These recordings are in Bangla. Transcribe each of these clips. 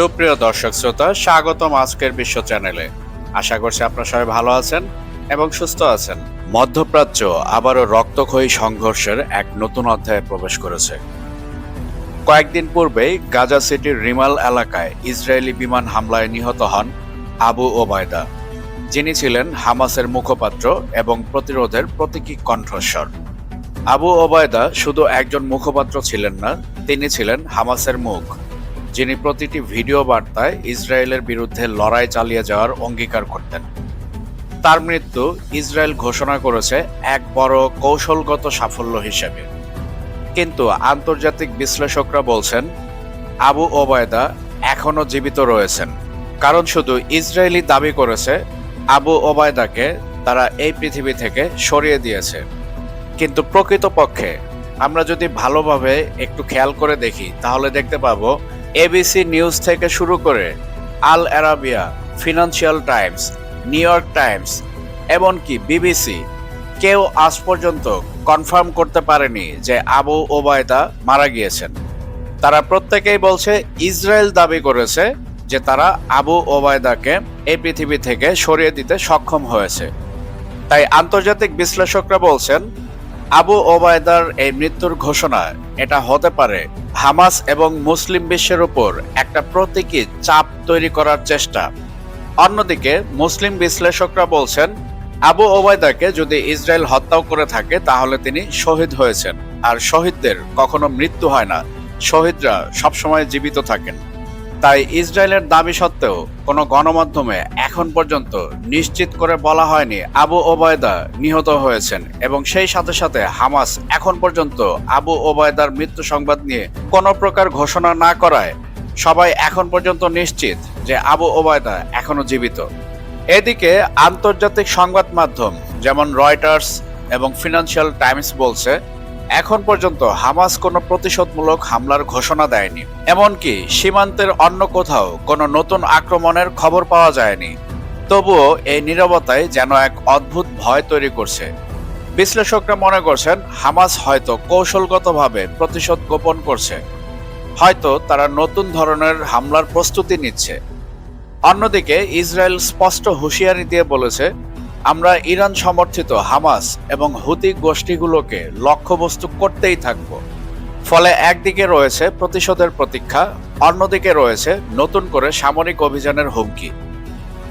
সুপ্রিয় দর্শক শ্রোতা, স্বাগতম আজকের বিশ্ব চ্যানেলে। আশা করছি আপনারা সবাই ভালো আছেন এবং সুস্থ আছেন। মধ্যপ্রাচ্য আবারও রক্তক্ষয়ী সংঘর্ষের এক নতুন অধ্যায়ে প্রবেশ করেছে। কয়েকদিন পূর্বেই গাজা সিটির রিমাল এলাকায় ইসরায়েলি বিমান হামলায় নিহত হন আবু ওবায়দা। যিনি ছিলেন হামাসের মুখপাত্র এবং প্রতিরোধের প্রতীকী কণ্ঠস্বর। আবু ওবায়দা শুধু একজন মুখপাত্র ছিলেন না, তিনি ছিলেন হামাসের মুখ। যিনি প্রতিটি ভিডিও বার্তায় ইসরায়েলের বিরুদ্ধে লড়াই চালিয়ে যাওয়ার অঙ্গীকার করতেন। তার মৃত্যু ইসরায়েল ঘোষণা করেছে এক বড় কৌশলগত সাফল্য হিসেবে। কিন্তু আন্তর্জাতিক বিশ্লেষকরা বলছেন, আবু ওবায়দা এখনও জীবিত রয়েছেন। কারণ শুধু ইসরায়েলি দাবি করেছে, আবু ওবায়দাকে তারা এই পৃথিবী থেকে সরিয়ে দিয়েছে। কিন্তু প্রকৃতপক্ষে আমরা যদি ভালোভাবে একটু খেয়াল করে দেখি, তাহলে দেখতে পাবো এবিসি নিউজ থেকে শুরু করে Al Arabiya, Financial Times, New York Times, এমনকি বিবিসি, কেউ আজ পর্যন্ত কনফার্ম করতে পারেনি যে আবু ওবায়দা মারা গিয়েছেন। তারা প্রত্যেকেই বলছে ইসরায়েল দাবি করেছে যে তারা আবু ওবায়দাকে এই পৃথিবী থেকে সরিয়ে দিতে সক্ষম হয়েছে। তাই আন্তর্জাতিক বিশ্লেষকরা বলছেন, আবু ওবায়দার এই মৃত্যুর ঘোষণা এটা হতে পারে হামাস এবং মুসলিম বিশ্বের উপর একটা প্রতীকী চাপ তৈরি করার চেষ্টা। অন্যদিকে, মুসলিম বিশ্লেষকরা বলছেন, আবু ওবায়দাকে যদি ইসরায়েল হত্যাও করে থাকে, তাহলে তিনি শহীদ হয়েছেন। আর শহীদদের কখনো মৃত্যু হয় না। শহীদরা সবসময় জীবিত থাকেন। তাই ইসরায়েলের দাবি সত্ত্বেও কোনো গণমাধ্যমে এখন পর্যন্ত নিশ্চিত করে বলা হয়নি আবু ওবায়দা নিহত হয়েছেন এবং সেই সাথে সাথে হামাস এখন পর্যন্ত আবু ওবায়দার মৃত্যু সংবাদ নিয়ে কোনো প্রকার ঘোষণা না করায় সবাই এখন পর্যন্ত নিশ্চিত যে আবু ওবায়দা এখনও জীবিত। এদিকে আন্তর্জাতিক সংবাদ মাধ্যম যেমন রয়টার্স এবং ফিনান্সিয়াল টাইমস বলছে এখন পর্যন্ত হামাস কোনো প্রতিশোধমূলক হামলার ঘোষণা দেয়নি। এমনকি সীমান্তের অন্য কোথাও কোনো নতুন আক্রমণের খবর পাওয়া যায়নি। তবুও এই নীরবতায় যেন এক অদ্ভুত ভয় তৈরি করছে। বিশ্লেষকরা মনে করছেন, হামাস হয়তো কৌশলগতভাবে প্রতিশোধ গোপন করছে। হয়তো তারা নতুন ধরনের হামলার প্রস্তুতি নিচ্ছে। অন্যদিকে ইসরায়েল স্পষ্ট হুঁশিয়ারি দিয়ে বলেছে আমরা ইরান সমর্থিত হামাস এবং হুতি গোষ্ঠীগুলোকে লক্ষ্যবস্তু করতেই থাকব। ফলে একদিকে রয়েছে প্রতিশোধের প্রতীক্ষা, অন্যদিকে রয়েছে নতুন করে সামরিক অভিযানের হুমকি।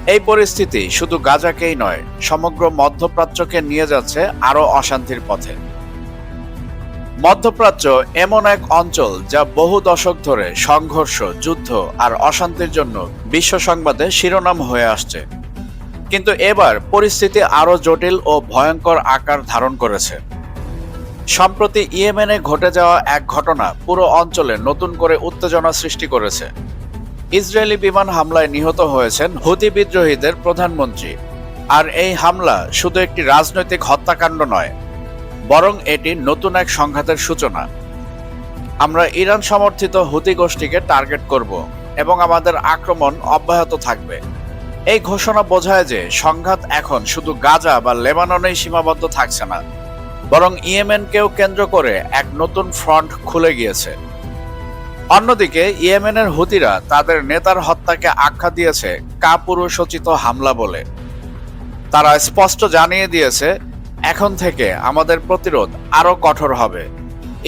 এই পরিস্থিতি শুধু গাজাকেই নয়, সমগ্র মধ্যপ্রাচ্যকে নিয়ে যাচ্ছে আরও অশান্তির পথে। মধ্যপ্রাচ্য এমন এক অঞ্চল যা বহু দশক ধরে সংঘর্ষ, যুদ্ধ আর অশান্তির জন্য বিশ্ব সংবাদে শিরোনাম হয়ে আসছে। কিন্তু এবার পরিস্থিতি আরও জটিল ও ভয়ঙ্কর আকার ধারণ করেছে। সম্প্রতি ইয়েমেনে ঘটে যাওয়া এক ঘটনা পুরো অঞ্চলে নতুন করে উত্তেজনা সৃষ্টি করেছে। ইসরায়েলি বিমান হামলায় নিহত হয়েছেন হুতি বিদ্রোহীদের প্রধানমন্ত্রী। আর এই হামলা শুধু একটি রাজনৈতিক হত্যাকাণ্ড নয়, বরং এটি নতুন এক সংঘাতের সূচনা। আমরা ইরান সমর্থিত হুতি গোষ্ঠীকে টার্গেট করব এবং আমাদের আক্রমণ অব্যাহত থাকবে। এই ঘোষণা বোঝায় যে সংঘাত এখন শুধু গাজা বা লেবাননেই সীমাবদ্ধ থাকছে না, বরং ইয়েমেনকেও কেন্দ্র করে এক নতুন ফ্রন্ট খুলে গিয়েছে। অন্যদিকে, ইয়েমেনের হুতিরা তাদের নেতার হত্যাকে আখ্যা দিয়েছে কাপুরুষোচিত হামলা বলে। তারা স্পষ্ট জানিয়ে দিয়েছে, এখন থেকে আমাদের প্রতিরোধ আরও কঠোর হবে।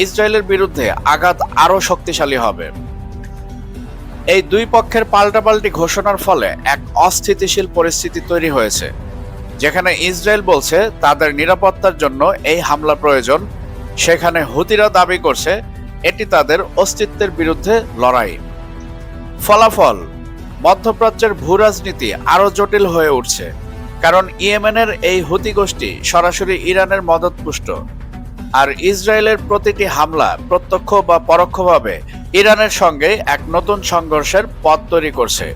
ইসরায়েলের বিরুদ্ধে আঘাত আরও শক্তিশালী হবে। এই দুই পক্ষের পাল্টাপাল্টি ঘোষণার ফলে এক অস্থিতিশীল পরিস্থিতি তৈরি হয়েছে। যেখানে ইসরায়েল বলছে তাদের নিরাপত্তার জন্য এই হামলা প্রয়োজন। সেখানে হুতিরা দাবি করছে এটি তাদের অস্তিত্বের বিরুদ্ধে লড়াই। ফলাফল, মধ্যপ্রাচ্যের ভূরাজনীতি আরও জটিল হয়ে উঠছে, কারণ ইয়েমেনের এই হুতি গোষ্ঠী সরাসরি ইরানের মদতপুষ্ট। আর ইসরায়েলের প্রতিটি হামলা প্রত্যক্ষ বা পরোক্ষভাবে ইরানের সঙ্গে এক নতুন সংঘর্ষের পথ তৈরি করছে,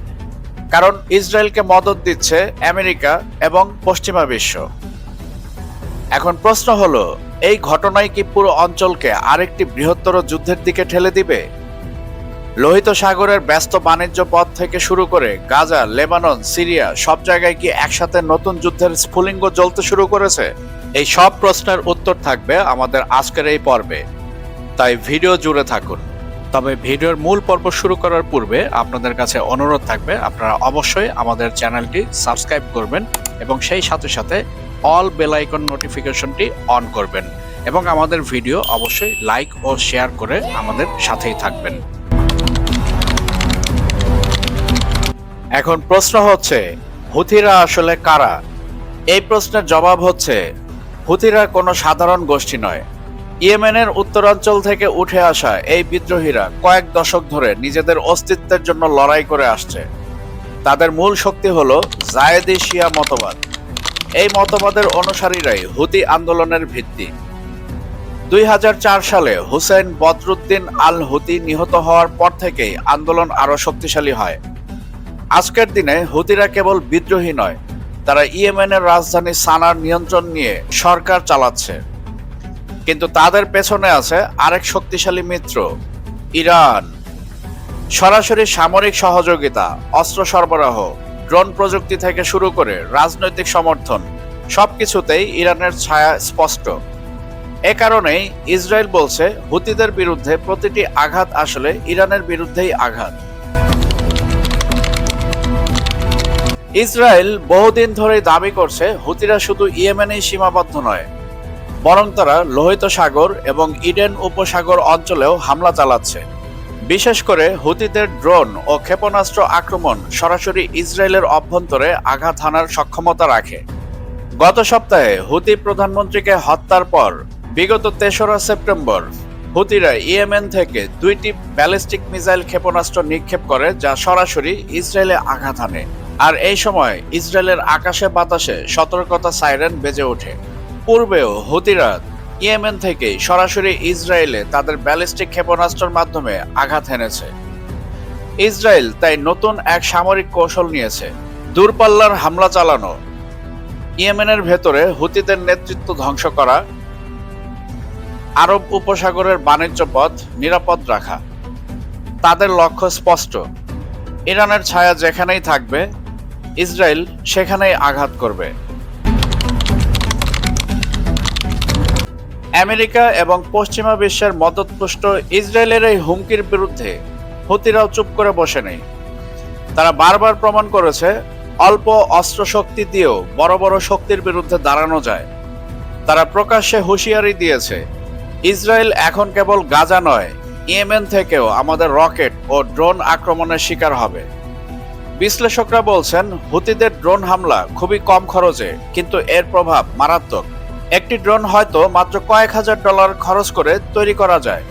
কারণ ইসরায়েলকে মদত দিচ্ছে আমেরিকা এবং পশ্চিমা বিশ্ব। এখন প্রশ্ন হলো, এই ঘটনায় কি পুরো অঞ্চলকে আরেকটি বৃহত্তর যুদ্ধের দিকে ঠেলে দিবে? লোহিত সাগরের ব্যস্ত বাণিজ্য পথ থেকে শুরু করে গাজা, লেবানন, সিরিয়া সব জায়গায় কি একসাথে নতুন যুদ্ধের স্ফুলিঙ্গ জ্বলতে শুরু করেছে? এই সব প্রশ্নের উত্তর থাকবে আমাদের আজকের এই পর্বে। তাই ভিডিও জুড়ে থাকুন। তবে ভিডিওর মূল পর্ব শুরু করার পূর্বে আপনাদের কাছে অনুরোধ থাকবে, আপনারা অবশ্যই আমাদের চ্যানেলটি সাবস্ক্রাইব করবেন এবং সেই সাথে সাথে অল বেল আইকন নোটিফিকেশনটি অন করবেন এবং আমাদের ভিডিও অবশ্যই লাইক ও শেয়ার করে আমাদের সাথেই থাকবেন। এখন প্রশ্ন হচ্ছে, হুথিরা আসলে কারা? এই প্রশ্নের জবাব হচ্ছে, হুথিরা কোনো সাধারণ গোষ্ঠী নয়। ইয়েমেনের উত্তরাঞ্চল থেকে উঠে আসা এই বিদ্রোহীরা কয়েক দশক ধরে নিজেদের অস্তিত্বের জন্য লড়াই করে আসছে। তাদের মূল শক্তি হল জায়েদি শিয়া মতবাদ। এই মতবাদের অনুসারীরাই হুতি আন্দোলনের ভিত্তি। দুই হাজার চার সালে হুসেন বদরুদ্দিন আল হুতি নিহত হওয়ার পর থেকেই আন্দোলন আরও শক্তিশালী হয়। আজকের দিনে হুতিরা কেবল বিদ্রোহী নয়, তারা ইয়েমেনের রাজধানী সানার নিয়ন্ত্রণ নিয়ে সরকার চালাচ্ছে। কিন্তু তাদের পেছনে আছে আরেক শক্তিশালী মিত্র, ইরান। সরাসরি সামরিক সহযোগিতা, অস্ত্র সরবরাহ, ড্রোন প্রযুক্তি থেকে শুরু করে রাজনৈতিক সমর্থন, সবকিছুতেই ইরানের ছায়া স্পষ্ট। এ কারণেই ইসরায়েল বলছে হুতিদের বিরুদ্ধে প্রতিটি আঘাত আসলে ইরানের বিরুদ্ধেই আঘাত। ইসরায়েল বহুদিন ধরেই দাবি করছে হুতিরা শুধু ইয়েমেনেই সীমাবদ্ধ নয় বরং তারা লোহিত সাগর এবং ইডেন উপসাগর অঞ্চলেও হামলা চালাচ্ছে। বিশেষ করে হুতিদের ড্রোন ও ক্ষেপণাস্ত্র আক্রমণ সরাসরি ইসরায়েলের অভ্যন্তরে আঘাত হানার সক্ষমতা রাখে। গত সপ্তাহে হুতি প্রধানমন্ত্রীকে হত্যার পর বিগত তেসরা সেপ্টেম্বর হুতিরা ইয়েমেন থেকে দুইটি ব্যালিস্টিক মিসাইল ক্ষেপণাস্ত্র নিক্ষেপ করে যা সরাসরি ইসরায়েলে আঘাত হানে। আর এই সময় ইসরায়েলের আকাশে বাতাসে সতর্কতা সাইরেন বেজে ওঠে। পূর্বেও হুতিরা ইয়েমেন থেকে সরাসরি ইসরায়েলে তাদের ব্যালিস্টিক ক্ষেপণাস্ত্রের মাধ্যমে আঘাত হেনেছে। ইসরায়েল তাই নতুন এক সামরিক কৌশল নিয়েছে, দূরপাল্লার হামলা চালানো। ইয়েমেনের ভেতরে হুতিদের নেতৃত্ব ধ্বংস করা, আরব উপসাগরের বাণিজ্য পথ নিরাপদ রাখা। তাদের লক্ষ্য স্পষ্ট, ইরানের ছায়া যেখানেই থাকবে, ইসরায়েল সেখানেই আঘাত করবে। আমেরিকা এবং পশ্চিমা বিশ্বের মদতপুষ্ট ইসরায়েলের এই হুমকির বিরুদ্ধে হুতিরাও চুপ করে বসে নেই তারা বারবার প্রমাণ করেছে, অল্প অস্ত্র শক্তি দিয়েও বড় বড় শক্তির বিরুদ্ধে দাঁড়ানো যায়। তারা প্রকাশ্যে হুঁশিয়ারি দিয়েছে, ইসরায়েল এখন কেবল গাজা নয়, ইয়েমেন থেকেও আমাদের রকেট ও ড্রোন আক্রমণের শিকার হবে। বিশ্লেষকরা বলছেন, হুতিদের ড্রোন হামলা খুবই কম খরচে, কিন্তু এর প্রভাব মারাত্মক। একটি ড্রোন হয়তো মাত্র কয়েক হাজার ডলার খরচ করে তৈরি করা যায়।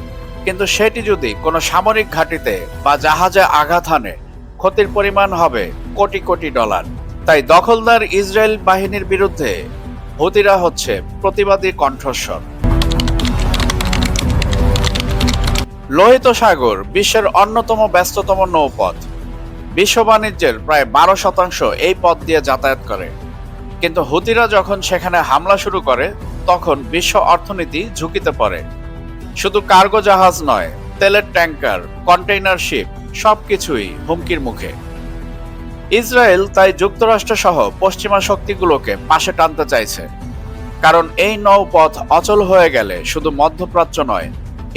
কিন্তু সেটি যদি কোনো সামরিক ঘাঁটিতে বা জাহাজে আঘাত হানে, ক্ষতির পরিমাণ হবে কোটি কোটি ডলার। তাই দখলদার ইসরায়েল বাহিনীর বিরুদ্ধে হুতিরা হচ্ছে প্রতিবাদী কণ্ঠস্বর। লোহিত সাগর বিশ্বের অন্যতম ব্যস্ততম নৌপথ। বিশ্ব বাণিজ্যের প্রায় বারো শতাংশ এই পথ দিয়ে যাতায়াত করে। কিন্তু হুতিরা যখন সেখানে হামলা শুরু করে, তখন বিশ্ব অর্থনীতি ঝুঁকিতে পড়ে। শুধু কার্গো জাহাজ নয়, তেলের ট্যাঙ্কার কন্টেইনার শিপ, সবকিছুই হুমকির মুখে। ইসরায়েল তাই যুক্তরাষ্ট্র সহ পশ্চিমা শক্তিগুলোকে পাশে টানতে চাইছে। কারণ এই নৌপথ অচল হয়ে গেলে শুধু মধ্যপ্রাচ্য নয়,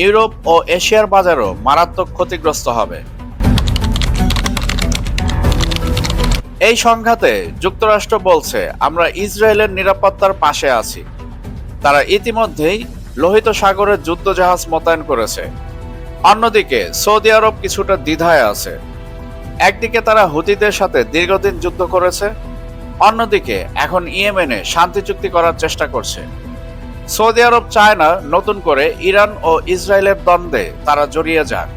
ইউরোপ ও এশিয়ার বাজারও মারাত্মক ক্ষতিগ্রস্ত হবে। এই সংঘাতে যুক্তরাষ্ট্র বলছে, আমরা ইসরায়েলের নিরাপত্তার পাশে আছি। তারা ইতিমধ্যেই লোহিত সাগরের যুদ্ধজাহাজ মোতায়েন করেছে। অন্যদিকে, সৌদি আরব কিছুটা দ্বিধায় আছে। একদিকে তারা হুতিদের সাথে দীর্ঘদিন যুদ্ধ করেছে, অন্যদিকে এখন ইয়েমেনে শান্তি চুক্তি করার চেষ্টা করছে। সৌদি আরব চায় না নতুন করে ইরান ও ইসরায়েলের দ্বন্দ্বে তারা জড়িয়ে যাক।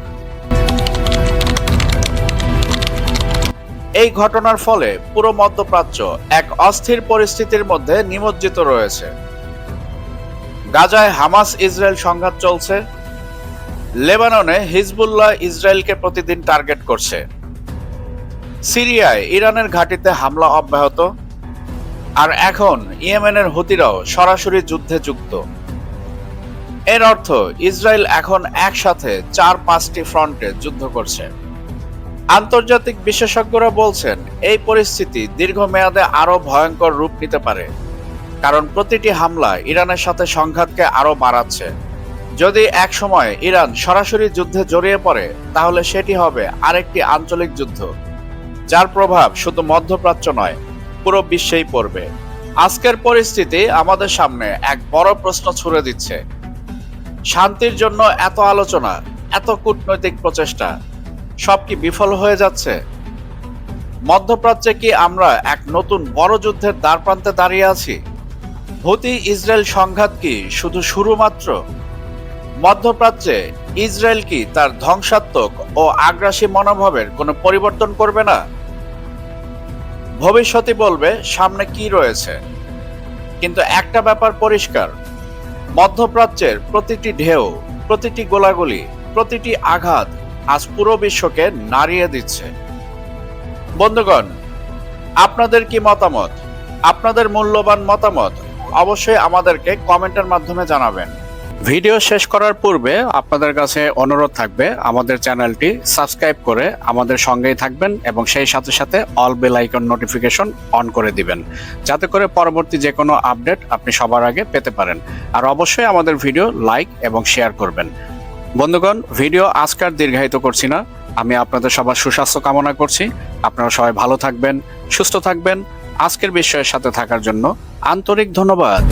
এই ঘটনার ফলে পুরো মধ্যপ্রাচ্য এক অস্থির পরিস্থিতির মধ্যে নিমজ্জিত রয়েছে। গাজায় হামাস ইসরায়েল সংঘাত চলছে। লেবাননে হিজবুল্লাহ ইসরায়েলকে প্রতিদিন টার্গেট করছে। সিরিয়ায় ইরানের ঘাঁটিতে হামলা অব্যাহত। আর এখন ইয়েমেনের হুতিরাও সরাসরি যুদ্ধে যুক্ত। এর অর্থ ইসরায়েল এখন একসাথে চার পাঁচটি ফ্রন্টে যুদ্ধ করছে। আন্তর্জাতিক বিশেষজ্ঞরা বলছেন, এই পরিস্থিতি দীর্ঘমেয়াদে আরও ভয়ঙ্কর রূপ নিতে পারে। কারণ প্রতিটি হামলা ইরানের সাথে সংঘাতকে আরও বাড়াচ্ছে। যদি এক সময় ইরান সরাসরি যুদ্ধে জড়িয়ে পড়ে, তাহলে সেটি হবে আরেকটি আঞ্চলিক যুদ্ধ, যার প্রভাব শুধু মধ্যপ্রাচ্য নয়, পুরো বিশ্বেই পড়বে। আজকের পরিস্থিতি আমাদের সামনে এক বড় প্রশ্ন ছুড়ে দিচ্ছে। শান্তির জন্য এত আলোচনা, এত কূটনৈতিক প্রচেষ্টা সব কি বিফল হয়ে যাচ্ছে? মধ্যপ্রাচ্যে কি আমরা এক নতুন বড় যুদ্ধের দ্বারপ্রান্তে দাঁড়িয়ে আছি? হুতি ইসরায়েল সংঘাত কি শুধু শুরু মাত্র মধ্যপ্রাচ্যে ইসরায়েল কি তার ধ্বংসাত্মক ও আগ্রাসী মনোভাবের কোনো পরিবর্তন করবে না? ভবিষ্যতে বলবে সামনে কি রয়েছে। কিন্তু একটা ব্যাপার পরিষ্কার, মধ্যপ্রাচ্যের প্রতিটি ঢেউ, প্রতিটি গোলাগুলি, প্রতিটি আঘাত আজ পুরো বিশ্বকে নাড়িয়ে দিচ্ছে। বন্ধুগণ, আপনাদের কি মতামত? আপনাদের মূল্যবান মতামত অবশ্যই আমাদেরকে কমেন্টের মাধ্যমে জানাবেন। ভিডিও শেষ করার পূর্বে আপনাদের কাছে অনুরোধ থাকবে, আমাদের চ্যানেলটি সাবস্ক্রাইব করে আমাদের সঙ্গেই থাকবেন এবং সেই সাথে সাথে all bell icon notification on করে দিবেন, যাতে করে পরবর্তী যে কোনো আপডেট আপনি সবার আগে পেতে পারেন। আর অবশ্যই আমাদের ভিডিও লাইক এবং শেয়ার করবেন। বন্ধুগণ, ভিডিও আজকার দীর্ঘায়িত করছি না। আমি আপনাদের সবার সুস্বাস্থ্য কামনা করছি। আপনারা সবাই ভালো থাকবেন, সুস্থ থাকবেন। আজকের বিষয়ের সাথে থাকার জন্য আন্তরিক ধন্যবাদ।